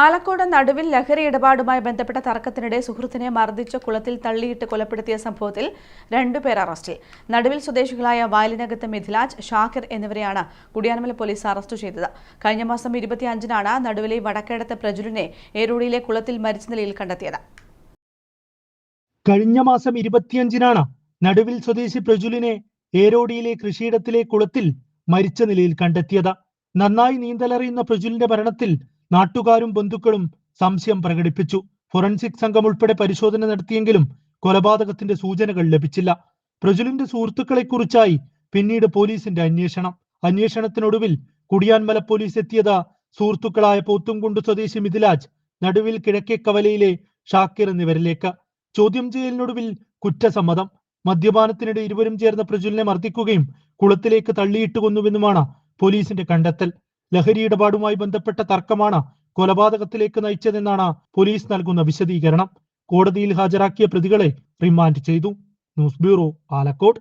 ആലക്കോട് നടുവിൽ ലഹരി ഇടപാടുമായി ബന്ധപ്പെട്ട തർക്കത്തിനിടെ സുഹൃത്തിനെ മർദ്ദിച്ച കുളത്തിൽ തള്ളിയിട്ട് കൊലപ്പെടുത്തിയ സംഭവത്തിൽ രണ്ടുപേർ അറസ്റ്റിൽ. നടുവിൽ സ്വദേശികളായ വയലിനകത്ത് മിഥിലാജ് ഷാക്കിർ എന്നിവരെയാണ് കുടിയാനമല പോലീസ് അറസ്റ്റ് ചെയ്തത്. കഴിഞ്ഞ മാസം ഇരുപത്തിയഞ്ചിനാണ് നടുവിലെ വടക്കേടത്ത് പ്രജുലിനെ ഏരൂടിയിലെ കുളത്തിൽ മരിച്ച നിലയിൽ കണ്ടെത്തിയത്. കഴിഞ്ഞ മാസം ഇരുപത്തിയഞ്ചിനാണ് നടുവിൽ സ്വദേശി പ്രജുലിനെ ഏരോടിയിലെ കൃഷിയിടത്തിലെ കുളത്തിൽ മരിച്ച നിലയിൽ കണ്ടെത്തിയത്. നന്നായി നീന്തലറിയുന്ന പ്രജുലിന്റെ മരണത്തിൽ നാട്ടുകാരും ബന്ധുക്കളും സംശയം പ്രകടിപ്പിച്ചു. ഫോറൻസിക് സംഘം ഉൾപ്പെടെ പരിശോധന നടത്തിയെങ്കിലും കൊലപാതകത്തിന്റെ സൂചനകൾ ലഭിച്ചില്ല. പ്രജുലിന്റെ സുഹൃത്തുക്കളെ കുറിച്ചായി പിന്നീട് പോലീസിന്റെ അന്വേഷണം. അന്വേഷണത്തിനൊടുവിൽ കുടിയാൻമല പോലീസ് എത്തിയത് സുഹൃത്തുക്കളായ പോത്തുംകുണ്ട് സ്വദേശി മിഥിലാജ് നടുവിൽ കിഴക്കേ കവലയിലെ ഷാക്കിർ എന്നിവരിലേക്ക്. ചോദ്യം ചെയ്യലിനൊടുവിൽ കുറ്റസമ്മതം. മദ്യപാനത്തിനിടെ ഇരുവരും ചേർന്ന് പ്രജുലിനെ മർദ്ദിക്കുകയും കുളത്തിലേക്ക് തള്ളിയിട്ട് കൊന്നുവെന്നുമാണ് പോലീസിന്റെ കണ്ടെത്തൽ. ലഹരി ഇടപാടുമായി ബന്ധപ്പെട്ട തർക്കമാണ് കൊലപാതകത്തിലേക്ക് നയിച്ചതെന്നാണ് പോലീസ് നൽകുന്ന വിശദീകരണം. കോടതിയിൽ ഹാജരാക്കിയ പ്രതികളെ റിമാൻഡ് ചെയ്തു. News bureau Alakode.